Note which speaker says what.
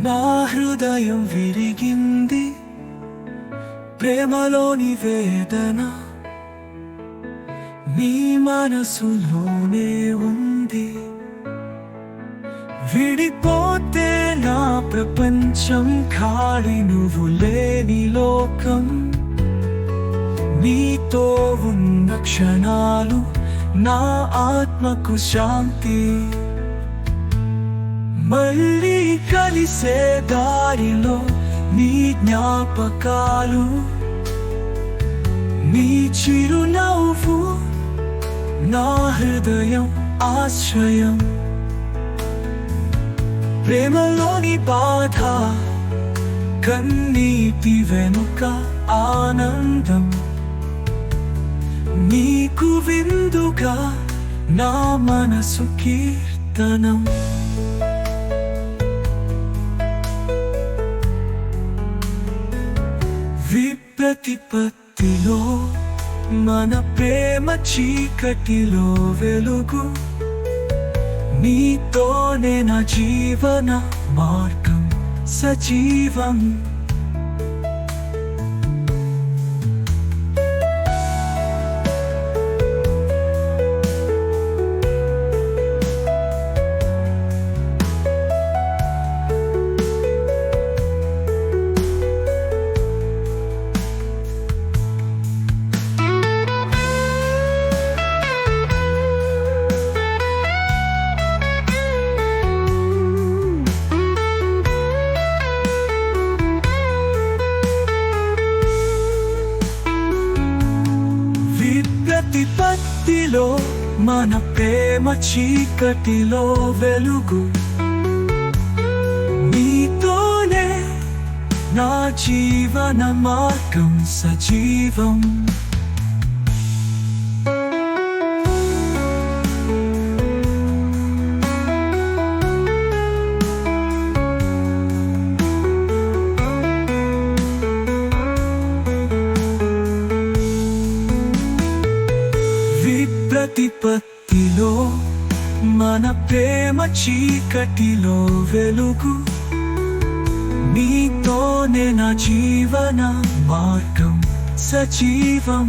Speaker 1: నా హృదయం విరిగింది ప్రేమలోని వేదన నీ మనసులోనే ఉంది. విడిపోతే నా ప్రపంచం ఖాళీ నువ్వు లేని లోకం. నీతో ఉన్న క్షణాలు నా ఆత్మకు శాంతి. మళ్ళీ కలిసే దారిలో నీ జ్ఞాపకాలు నీ చిరునవ్వు నా హృదయం ఆశ్రయం. ప్రేమలోని బాధ కన్నీటి వెనుక ఆనందం. నీకు విందుగా నా మనసు కీర్తనం. ప్రతిపత్తిలో మన ప్రేమ చీకటిలో వెలుగు. నీతోనే నా జీవన మార్గం సజీవం. మన ప్రేమ చీకటిలో వెలుగు. నీతోనే నా జీవన మార్గం సజీవం. ప్రతిపత్తిలో మన ప్రేమ చీకటిలో వెలుగు. నీతోనే నా జీవన మార్గం సజీవం.